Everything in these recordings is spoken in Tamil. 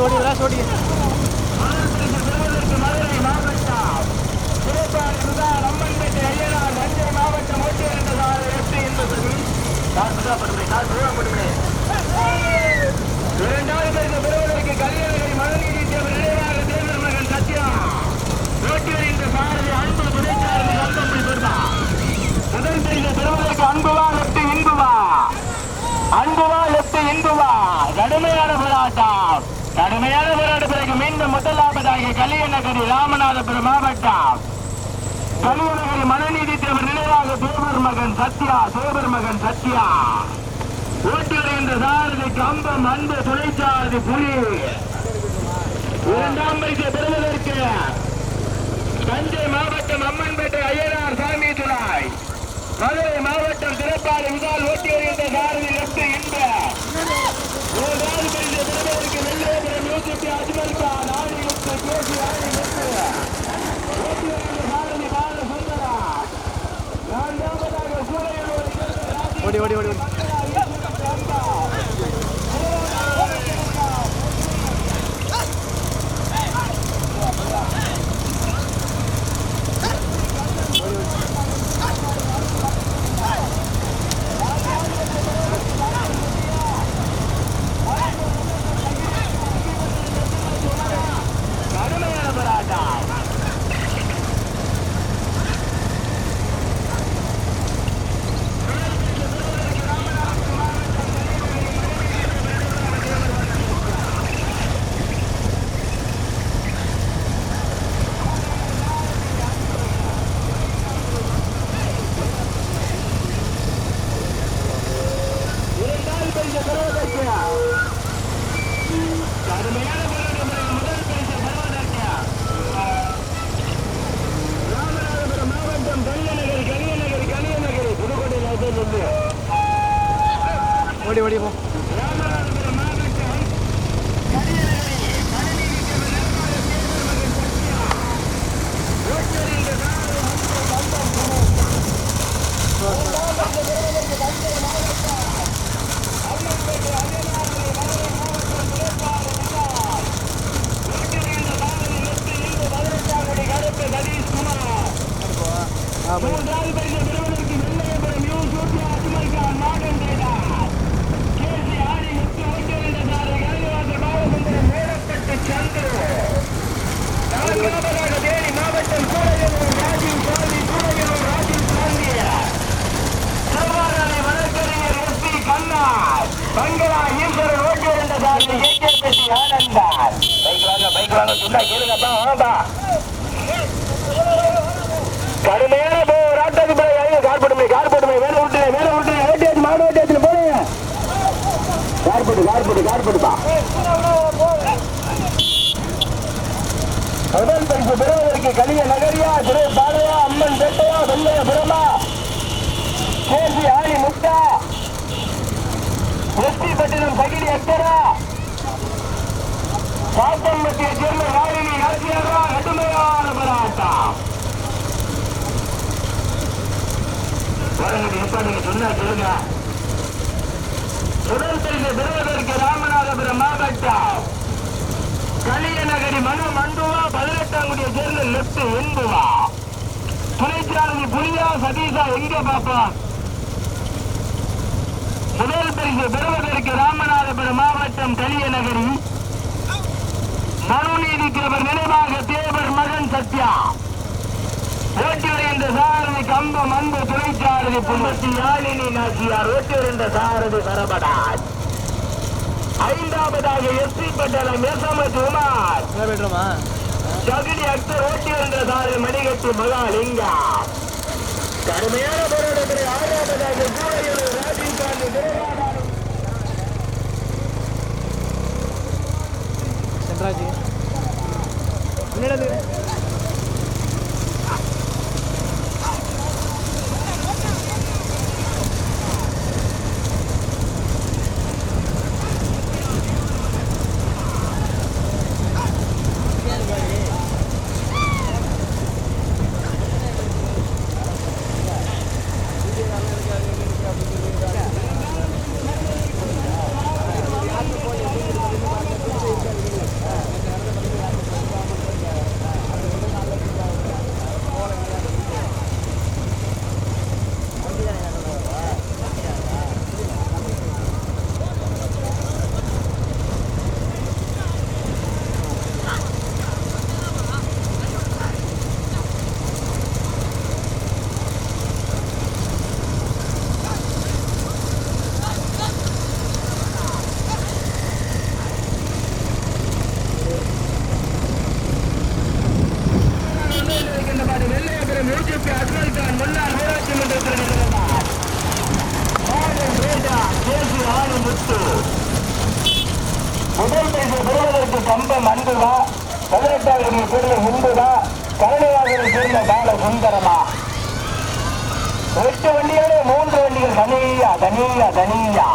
what do you இரண்டாவதாக கலியநகரி ராமநாதபுரம் மாவட்டம். கலியநகரி மனநீதி தேவர் நிலையாக தேவர் மகன் சத்யா தேவர் மகன் சத்யா. ஓட்டி சாரதி கம்பம் அன்பு துணைச்சாரதி புலி. இரண்டாம் பரிசை பெறுவதற்கு தஞ்சை மாவட்டம் அம்மன்பேட்டை ஐயனார் சாமி துணாய் மதுரை மாவட்டம் திருப்பாடு விதால் ஓட்டி வருகின்ற சாரதி லெப்ட் இன்ப. மூன்றாவது பரிசை பெறுவதற்கு வெள்ளேபுரம் யூசுப் அஜ்மல் கான் ஆடி முத்து கேசி ஆடி ஓடி ஓடி ஓடி ஓடி கடுமையான போராட்டம் இரண்டாவது பரிசு பெறுவதற்கு கடுமையான போராட்டம் முதல் பரிசு பெறுவதற்கு ராமநாதபுரம் மாவட்டம் கலியநகர் கலியநகர் கலியநகர் புதுக்கோட்டை லைசன்ஸ் உண்டு ஓடி ஓடி போ ராமநாதபுரம் மாவட்டம் கலியநகரி மனுநீதி தேவர் நிர்வாக தேவர் மகன் சத்யா ஓட்டுநரின் ஓடி ஓடி போ. மூன்றாவது பரிசு பெறுவதற்கு வெள்ளையபுரம் யூ சூர்யா அஜ்மல் கான் மாடன் டேடார் கேசி ஆடி முத்து ஓட்டுகின்ற சாரதி கலிவாசல் பாலசுந்தரம் மேலப்பட்டு சந்துரு நான்காவதாக தேனி மாவட்டம் சூளையனூர் ராஜீவ் காந்தி சூளையனூர் ராஜீவ் காந்திய சிவகாரணி வழக்கறிஞர் எஸ் பி கண்ணார் பங்களா ஈஸ்வரன் ஓட்டுகின்ற சாரதி ஏகேபி ஆனந்தார் பைக் வாங்க பைக் வாங்க சொன்னா கேளுங்கப்பா வாங்கப்பா கடுமையான போராட்டத்துக்கு பிறகு ஐயோ, கார் போட்டுமே கார் போட்டுமே மேல விட்டு மேல விட்டு ஓட்டியாச்சு மாடு ஓட்டியாச்சு போடுங்க. கார் போட்டு கார் போட்டு கார் போட்டுப்பா முதல் பரிசு பெறுவதற்கு கலிய நகரியா திரு பாலையா அம்மன் பேட்டையா வெள்ளைய புறமா கேசி ஆணி முட்டா வெற்றி பட்டினம் பகிரி அக்கரா சாத்தம்பட்டியை சேர்ந்த ராணினி அரசியலா கடுமையான போராட்டம். எப்ப நீங்க சொன்னா சொல்லுங்க. முதல் பரிசு பெறுவதற்கு ராமநாதபுரம் மாவட்டம். கலியநகரி மனு மண்டுவா சேர்ந்த லெப்ட் என்புவா துணைச்சாரதி சதீஷா எங்க பாப்பா? முதல் பரிசு பெறுவதற்கு ராமநாதபுரம் மாவட்டம் கலியநகரி தேவர் நினைவாக தேவர் மகன் சத்யா. ஓட்டி வருகின்ற சாரதி கம்பம் அன்பு துணைச்சாரதி புண்பத்தி யாழினி நாச்சியார் ஓட்டி வருகின்ற சாரதி சரபடாஜ் ஐந்தாவதாக எஸ்பி பட்டணம் எஸ்எம்எஸ் உமார். ஜகுடி அக்தர் ஓட்டி வருகின்ற சாரதி மணிகட்டு மகாலிங்கா கடுமையான போராட்டத்தில் ஆறாவதாக ராஜீவ் காந்தி पंद्रह की வண்டிகள் தனியா தனியா தனியா.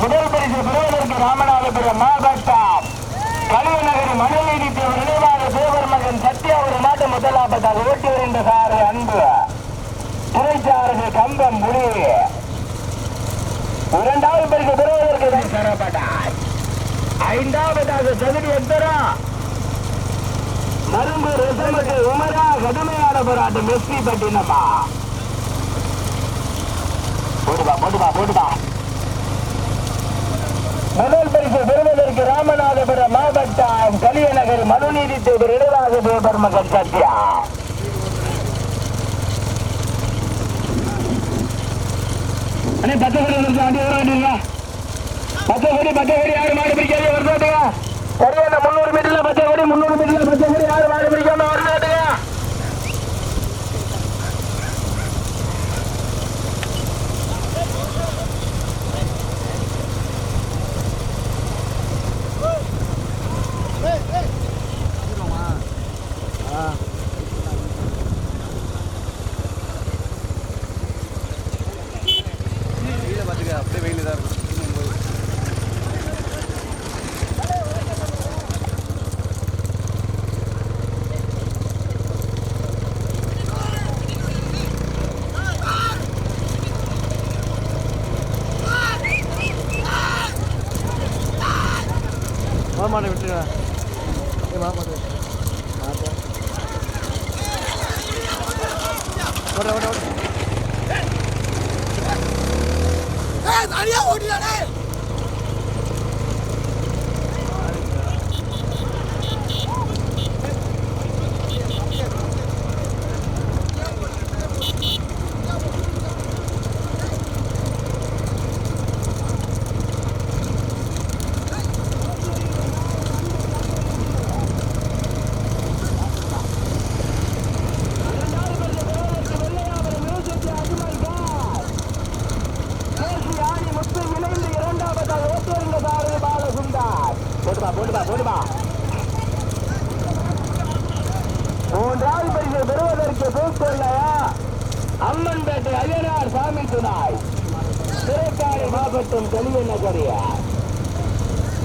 முதல் பரிசு பெறுவதற்கு ராமநாதபுரம் மாவட்டம். கலியநகர் மனுநீதி தேவர் நினைவாக தேவர் மகன் சத்யா ஒரு மாட்டு முதலாபத்தாக ஓட்டி வருகின்ற சாரு அன்பு. துணைச்சாரது கம்பம் புலி இரண்டாவது பரிசு பெறுவதற்கு தரப்பட்டார் ஐந்தாவதாக சதுரி எத்தரா மரும்பு ரசமக்கு உமரா கடுமையான போராட்டம் எஸ்பி பட்டினமா. போடுவா போடுவா போடுவா முதல் பரிசு பெறுவதற்கு ராமநாதபுரம் மாவட்டம் கலியநகர் மனுநீதி தேவர் இடராக தேவர் மகன் சத்யா அண்ணே பத்து கோடி வந்து ஆண்டி வர பத்து கோடி பத்து கோடி யாரு மாடு பிடிக்காது சரியான முந்நூறு மீட்டர்ல பத்து கோடி முந்நூறு மீட்டர்ல பத்து கோடி யாரு மாடு பிடிக்காம வருதாட்டுங்க ஆ வெயில பார்த்துக்க அப்படியே வெயில் தான் இருக்கும் மாமாட்டை விட்டுருங்க ஏ மாமாட்டை மாட்டேன் ஓட ஓட ஓட தனியா ஓட்டிடானே மூன்றாவது பரிசு அம்மன் பூக்கொள்ளையா அம்மன்பேட்டை சாமி துணாய். சிறைக்காடு மாவட்டம் தெளிவு நகரியா.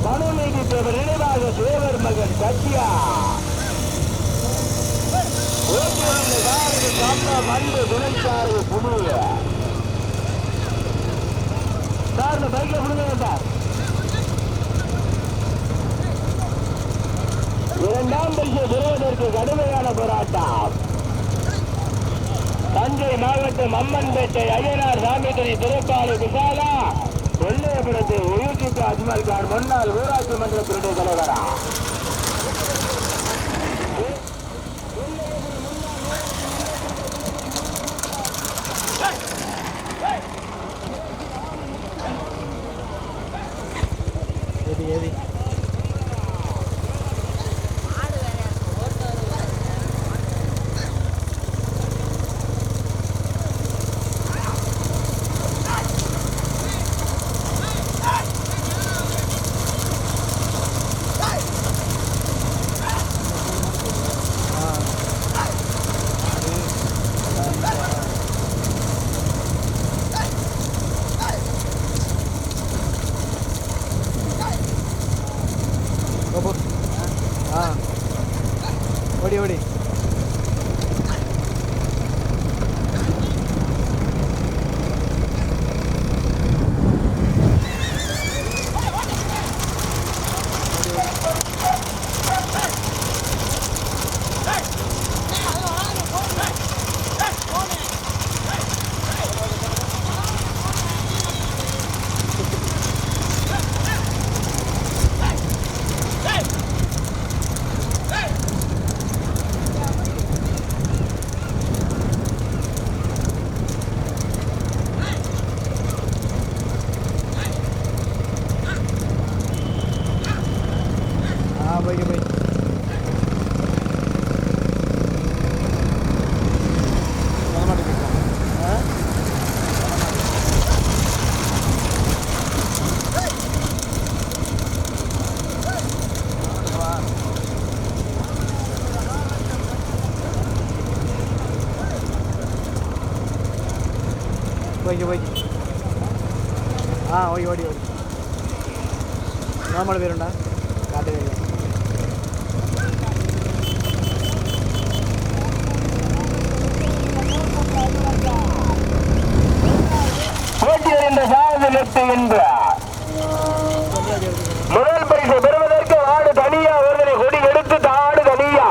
மனுநீதி தேவர் நினைவாக தேவர் மகன் சத்யா ஓட்டி துணைச்சாரு சார் இந்த சார் இரண்டாம் பரிசு பெறுவதற்கு கடுமையான போராட்டம். தஞ்சை மாவட்டம் அம்மன்பேட்டை ஐயனார் சாமித்துறை திருப்பாலு விசாலா வெள்ளையபுரத்து ஒயூசிக்கு அஜ்மல் கான் முன்னாள் ஊராட்சி மன்ற துறை தலைவரா. ஓகே ஓகே ஆ ஓகே ஓடி ஓடி. நார்மல் பேருண்டா காட்டவே இல்லை போட்டி சாரதி லெப்ட் என்றார் முதல் பரிசு பெறுவதற்கு ஆடு தனியா ஒருவரை கொடி எடுத்து ஆடு தனியா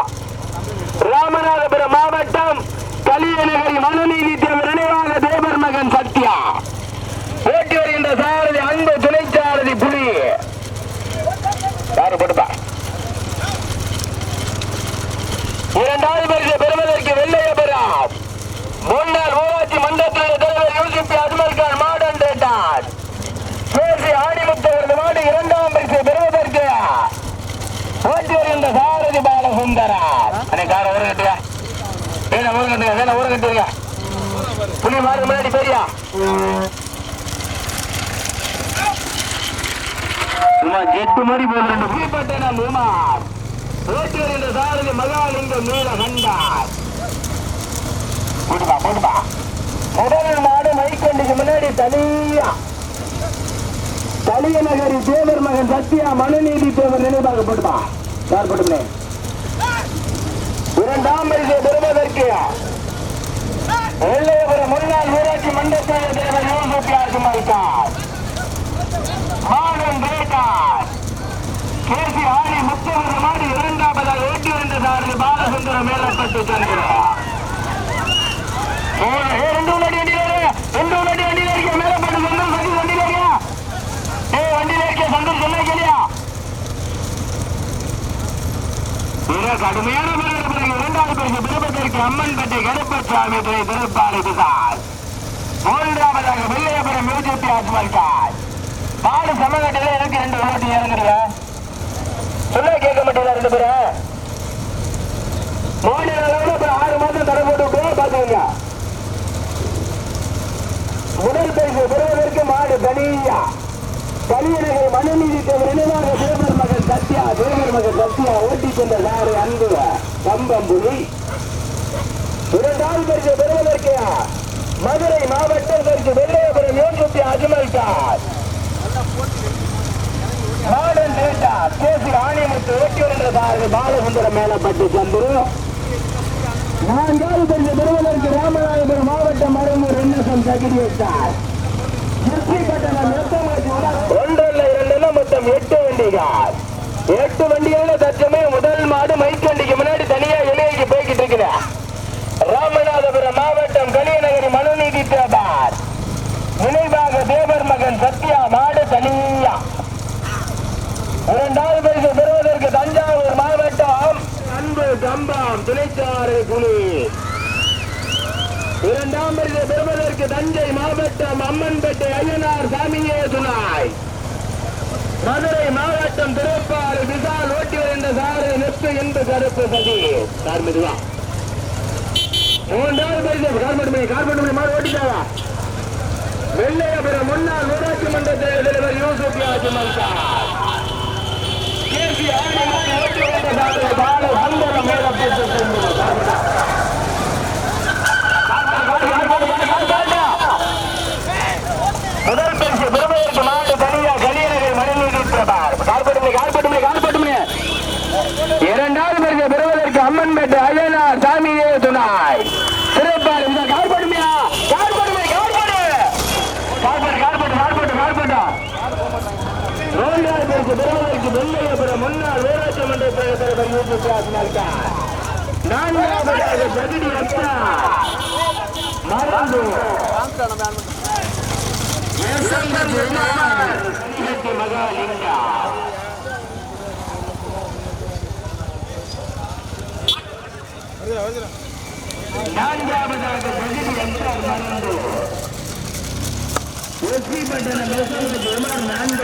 ராமநாதபுரம் மாவட்டம் கலியநகரி மனுநீதி தேவர் நினைவாக தேவர் மகன் சத்யா போட்டி வருகின்ற சாரதி அன்பு துணை சாரதி புலி யாரு போட்டுப்பா இரண்டாவது பரிசு பெறுவதற்கு வெள்ளையபுரம் முன்னாள் ஊராட்சி மன்றத்தில் தலைவர் யூசிப் அஜ்மல் கான் மாடர்ன் டேட்டான் பேசி ஆடிமுத்தவரது மாடு இரண்டாம் பரிசு பெறுவதற்கு போட்டி வருகின்ற சாரதி பாலசுந்தரா அன்னை கார ஊர கட்டுங்க வேணா ஊர கட்டுங்க வேணா ஊர கட்டுங்க மாடு முன்னாடி பெரியா எட்டு மணி போது ரெண்டு புலிப்பட்டன மூமார் போட்டி வருகின்ற சாரதி மகாலிங்கம் நீல கண்டார். போட்டுப்பா போட்டுப்பா. முதல் மாடு மைக்கண்டிக்கு முன்னாடி தனியா. கலியநகரி தேவர் மகன் சத்யா மனுநீதி தேவர் நினைவாக போட்டுப்பா. யார் போட்டுமே இரண்டாம் பரிசு பெறுவதற்கு வெள்ளையபுரம் முன்னாள் ஊராட்சி மன்றத்தில் தேவர் யூசுப் யாசுமாரிக்கார் மாடன் ரேட்டார் கேசி ஆணி முத்தவர் மாடு இரண்டாவதாக ஓட்டி வந்த சாரதி பாலசுந்தரம் மேலப்பட்டு சென்றார். ரெண்டு வண்டி வண்டியில ரெண்டு வண்டி வண்டியில இருக்க மேல போட்டு சந்தோஷ் சதி வண்டியில இருக்கியா ஏ வண்டியில இருக்க சந்தோஷ் சொன்னா கேளியா? கடுமையான பிறகு பிறகு இரண்டாவது பரிசு பெருமத்திற்கு அம்மன்பேட்டை கருப்பசாமி துறை திருப்பாலை பிசார் மூன்றாவதாக வெள்ளையபுரம் மியூசியத்தி ஆசுமார்கார் பாடு சமகட்டில எனக்கு ரெண்டு ஓட்டி இறங்குறீங்க சொல்ல கேட்க மாட்டீங்களா ரெண்டு பேரும் மோடி அளவுல அப்புறம் ஆறு மாதம் தடை போட்டு விட்டுருவோம் பாத்துக்கோங்க முதல் பரிசு பெறுவதற்கு மாடு தனியா. கலியநகர் மனுநீதி தேவர் நினைவாக தேவர் மகள் சத்யா தேவர் மகள் சத்யா ஓட்டி சென்ற சாரு அன்பு. கம்பம்புலி. இரண்டாவது பரிசு பெறுவதற்கு மதுரை மாவட்டம் பரிசு வெள்ளையபுரம் யோசுத்தி அஜ்மல் கார் மாடன் டேட்டா கேசி ஆணியமுத்து ஓட்டி பாலசுந்தரம் மேலப்பட்டு சந்துரு நான்காவது பரிசு பெறுவதற்கு ராமநாதபுரம் மாவட்டம் மருமூர் என்எஸ்எம் தகுதி வைத்தார் ஒன்றல்ல இரண்டுல மொத்தம் எட்டு வண்டிகள். எட்டு வண்டிகள தற்சமயம் முதல் மாடு மைக்கண்டிக்கு முன்னாடி ராமநாதபுரம் மாவட்டம் கலியநகரி மனுநீதி தேபார். நினைவாக தேவர் மகன் சத்யா மாடு தனியா. இரண்டாவது பரிசு பெறுவதற்கு தஞ்சாவூர் மாவட்டம் அன்பு கம்பம் துணைச்சாறு குழு. இரண்டாம் பரிசு பெறுவதற்கு தஞ்சை மாவட்டம் அம்மன்பேட்டை ஐயனார் சாமியே துணாய் மதுரை மாவட்டம் திருப்பாறு விசால் ஓட்டி வருகின்ற சாறு நெப்பு என்று கருப்பு சதி. கார் மெதுவா. மூன்றாவது பரிசு கார்பட்டு கார்பட்டு மாடு ஓட்டிட்டாவா வெள்ளையபுரம் முன்னாள் ஊராட்சி மன்ற தலைவர் யூசுப் யாஜி மன்சார் கேசி ஆணையத்தை ஓட்டி வருகின்ற சாரு பால சுந்தரம் மேலப்பட்டு சென்று முதல் பரிசு பெறுவதற்கு மாடு தனியா கலியநகர் மணிநீதி பிரபார் கார்பட்டுமே கார்பட்டுமே கார்பட்டுமே இரண்டாவது பரிசு பெறுவதற்கு அம்மன்பேட்டை அய்யனார் சாமியே துணாய் சிறப்பார் இந்த கார்பட்டுமையா கார்பட்டுமே கார்பட்டு கார்பட்டு கார்பட்டு கார்பட்டு கார்பட்டா மூன்றாவது பரிசு பெறுவதற்கு வெள்ளையபுரம் முன்னாள் ஊராட்சி மன்ற தலைவர் யூசுப் யாசினால் நான்காவதாக அத்தா மறந்து. மகாலிங்கா நான்காவதாக அத்தா மறந்து. நான்காவது